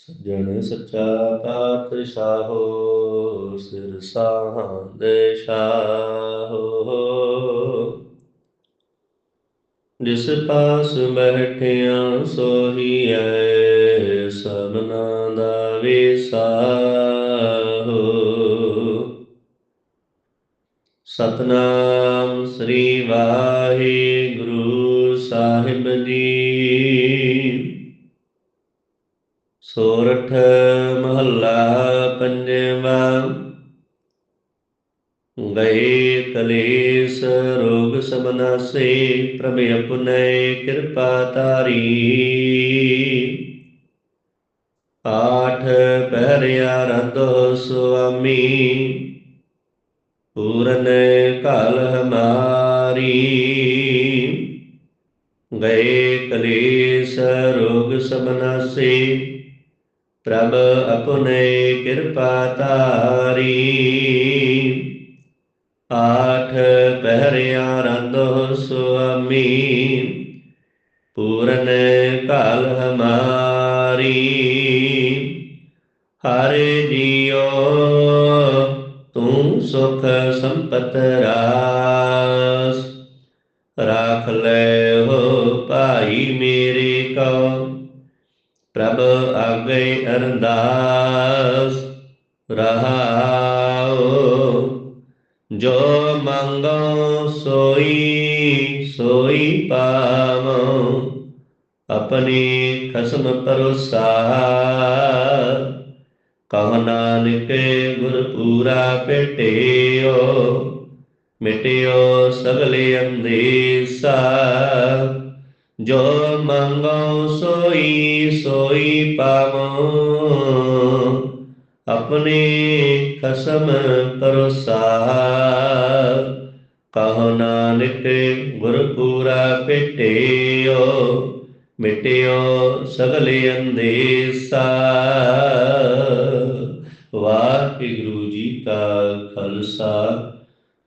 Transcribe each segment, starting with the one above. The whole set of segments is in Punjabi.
ਸੱਜਣ ਸੱਚਾ ਪਾਤਸ਼ਾਹੋ ਸਿਰ ਸਾਹੰਦੇ ਸ਼ਾਹੋ ਜਿਸ ਪਾਸ ਬੈਠਿਆ ਸੋਹੀਐ ਸਭਨਾ ਦਾ ਵਿਸਾਹੋ ਸਤਨਾਮ ਸ੍ਰੀ ਵਾਹਿਗੁਰੂ ਸਾਹਿਬ ਜੀ। ਸੋਰਠ ਮਹੱਲਾ ਪੰਜਵਾ। ਗਏ ਕਲੇਸ਼ ਰੋਗ ਸਬਨਾਸੇ ਪ੍ਰਭ ਆਪਨੇ ਕਿਰਪਾ ਤਾਰੀ ਆਠ ਪਹਿਰਿਆ ਰਦੋ ਸੁਆਮੀ, ਪੂਰਨ ਕਾਲ ਹਮਾਰੀ। ਗਏ ਕਲੇਸ਼ ਰੋਗ ਸਬਨਾਸੇ ਪ੍ਰਭ ਆਪਨੇ ਕਿਰਪਾ ਤਾਰੀ ਆਠ ਪਹਿਰਿਆ ਰੰਦੋ ਸੁਆਮੀ। ਪੂਰਨ ਕਾਲ ਹਮਾਰੀ। ਹਰਿ ਜੀਓ ਤੂੰ ਸੁਖ ਸੰਪਤ ਰਾਸ। ਰਾਖ ਲੈ ਹੋ ਭਾਈ ਮੇਰੇ। ਪ੍ਰਭ ਆਗੇ ਅਰਦਾਸ ਰਹਾਓ ਜੋ ਮੰਗੋ ਸੋਈ ਸੋਈ ਪਾਵੋ, ਆਪਣੀ ਖਸਮ ਪਰੋਸਾ ਕਹ ਨਾਨਕ ਗੁਰ ਪੂਰਾ ਭੇਟਿਓ ਮਿਟਿਓ ਸਗਲੇ ਅੰਦੇਸਾ ਜੋ ਮੰਗੋ ਸੋਈ ਸੋਈ ਪਾਵੋ, ਆਪਣੇ ਖਸਮ ਪਰੋਸਾ ਕਹੋ ਨਾਨਕ ਗੁਰ ਪੂਰਾ ਭੇਟਿਓ, ਮਿਟਿਓ ਸਗਲੇ ਅੰਦੇਸਾ। ਵਾਹਿਗੁਰੂ ਜੀ ਕਾ ਖਾਲਸਾ,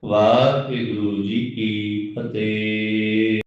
ਵਾਹਿਗੁਰੂ ਜੀ ਕੀ ਫਤਿਹ।